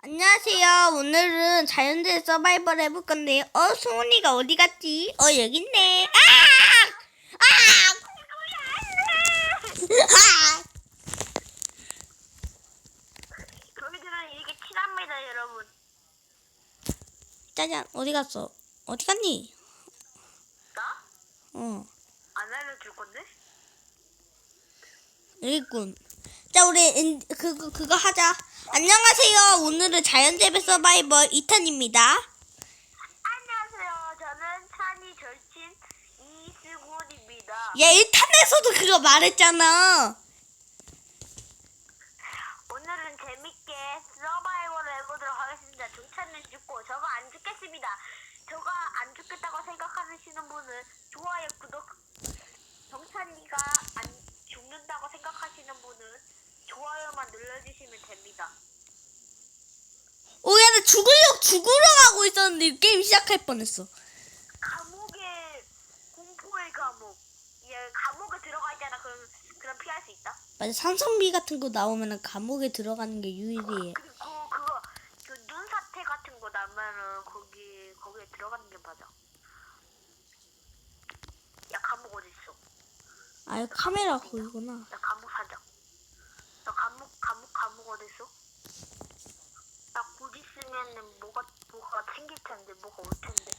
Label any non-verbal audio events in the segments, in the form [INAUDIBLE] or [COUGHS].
안녕하세요. 오늘은 자연재 서바이벌 해볼 건데요. 어, 승훈이가 어디 갔지? 어, 여기 있네. 아! 아! 아! 저희들은 이렇게 친합니다, 여러분. 짜잔, 어디 갔어? 어디 갔니? 나? 어, 안 알려줄 건데? 여기 있군. 자, 우리 엔- 그거, 그거 하자. 안녕하세요. 오늘은 자연재배 서바이벌 2탄입니다. 안녕하세요. 저는 찬이 절친 이승훈입니다. 얘 1탄에서도 그거 말했잖아. 오늘은 재밌게 서바이벌을 해보도록 하겠습니다. 정찬은 죽고 저거 안 죽겠습니다. 저거 안 죽겠다고 생각하시는 분은 좋아요, 구독. 정찬이가 안 죽는다고 생각하시는 분은 좋아요만 눌러주시면 됩니다. 나 죽으려, 죽으려 하고 있었는데 게임 시작할 뻔했어. 감옥의 공포의 감옥. 얘 감옥에 들어가 있잖아. 그럼 그럼 피할 수 있다. 맞아, 산성비 같은 거 나오면 감옥에 들어가는 게 유일해. 그리고 그거 그 눈사태 같은 거 나면은 거기 거기에 들어가는 게 맞아. 야 감옥 어디 있어? 아, 카메라 보이구나. 야 감옥 사자. 나 감옥 감옥 감옥 어디 있어? 있으면은 뭐가 뭐가 생길 텐데 뭐가 올 텐데.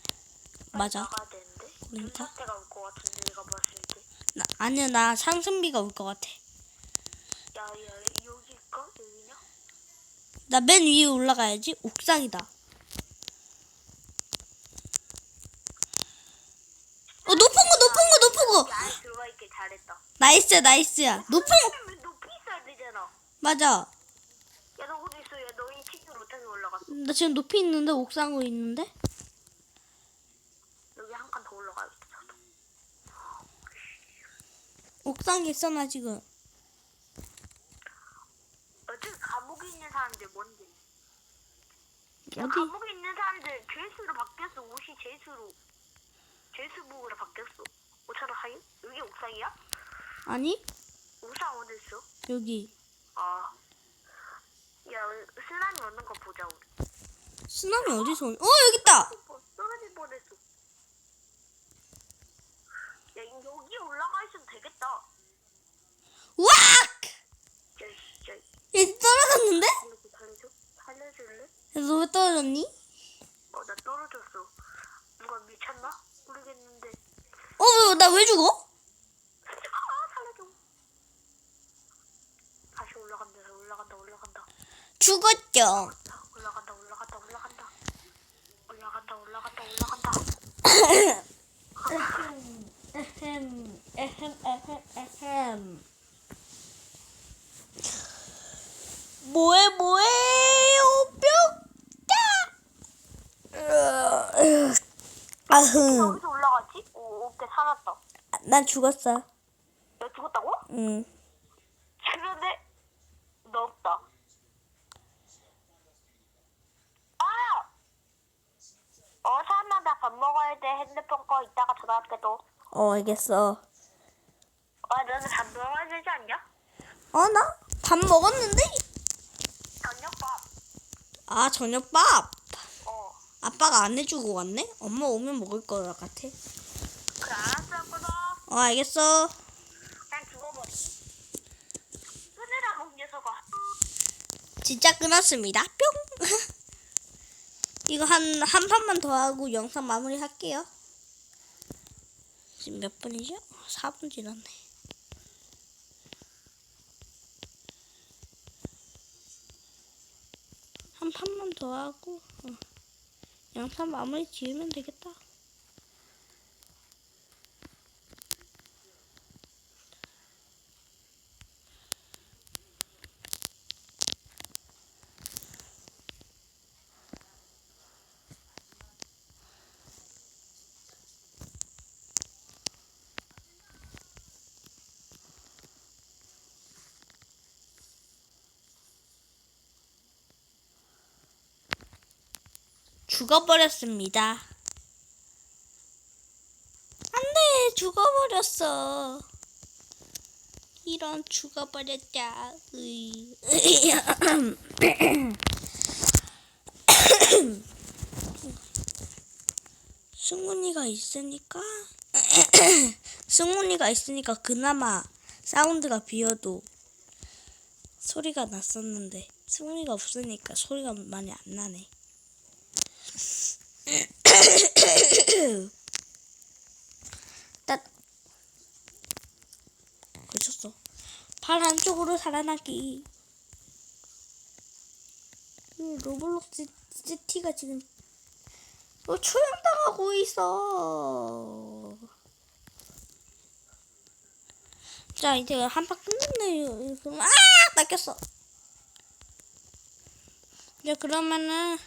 맞아. 나가야 되는데. 그러니까. 눈사태가 올 것 같은데 내가 봤을 때. 나, 아니야, 나 상승비가 올 것 같아. 야, 야, 여기일까? 여기냐? 나 맨 위에 올라가야지. 옥상이다. 어, 높은 거, 높은 거, 높은 거. 안에 들어가 있길 잘했다. 나이스, 나이스야. 높은 거. 높이 있어야 되잖아. 맞아. 야, 너 어디 있어? 야, 너이 올라갔어. 나 지금 높이 있는데, 옥상으로 있는데? 여기 한 칸 더 올라가야겠다. 저도. 옥상에 있어, 나 지금. 어차피 감옥에 있는 사람들 뭔데? 야, 어디? 감옥에 있는 사람들 죄수로 바뀌었어. 옷이 죄수로. 죄수복으로 바뀌었어. 옷차도 하이? 여기 옥상이야? 아니? 옥상 어디 있어? 여기. 아. 야, 쓰나미 오는 거 보자, 우리. 쓰나미 어디서 오니? 어, 여기 있다! 어, 떨어질 뻔했어. 야, 여기 올라가 있으면 되겠다. 야, 얘 떨어졌는데? 살려줘? 야, 너왜 떨어졌니? 어, 나 떨어졌어. 누가 미쳤나? 모르겠는데. 어, 나 왜 죽어? 아, 살려줘. 다시 올라간다, 다시 올라간다, 올라간다. 죽었죠. 자, 올라간다, 올라간다, 올라간다. 올라간다, 올라간다, 올라간다. 에헴, 에헴, 에헴, 에헴. 뭐해, 뭐해요, 뿅! 아흥. 어디서 올라갔지? 오, 오케이, 살았다. 난 죽었어. 너 죽었다고? 응. 그런데 너 없다. 아! 어, 사나 나 밥 먹어야 돼. 핸드폰 거 이따가 전화할게 또. 어, 알겠어. 아, 너는 밥 먹어야 되지 않냐? 어, 나? 밥 먹었는데? 저녁밥. 아, 저녁밥. 어. 아빠가 안 해주고 왔네? 엄마 오면 먹을 거 같아. 그래, 알았어, 끊어. 어, 알겠어. 난 죽어버리. 끊으라고, 녀석아. 진짜 끊었습니다. 뿅! [LAUGHS] 이거 한, 한 판만 더 하고 영상 마무리 할게요. 지금 몇 분이죠? 4분 지났네. 한 판만 더 하고, 어. 영상 마무리 지으면 되겠다. 죽어버렸습니다. 안 돼, 죽어버렸어. 이런 죽어버렸다. 으이. [COUGHS] 승훈이가 있으니까 [COUGHS] 승훈이가 있으니까 그나마 사운드가 비어도 소리가 났었는데 승훈이가 없으니까 소리가 많이 안 나네. 딱 걸쳤어. 발 한쪽으로 살아나기. 이 로블록스 CT가 지금 어, 초용당하고 있어. 자, 이제 한 판 끝냈네요. 그럼, 아! 낚였어. 이제 그러면은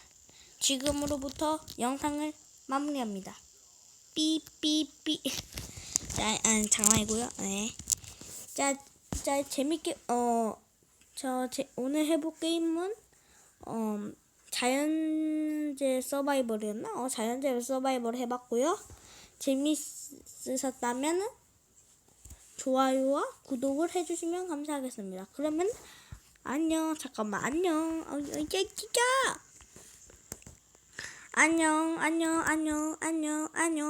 지금으로부터 영상을 마무리합니다. 삐삐삐. 자, 아, 장난이고요. 네. 자, 자, 재밌게, 어, 저, 제, 오늘 해볼 게임은, 어, 자연재 서바이벌이었나? 어, 자연재 서바이벌 해봤고요. 재밌으셨다면 좋아요와 구독을 해주시면 감사하겠습니다. 그러면 안녕. 잠깐만 안녕. 어, 이제 진짜. 안녕 안녕 안녕 안녕 안녕.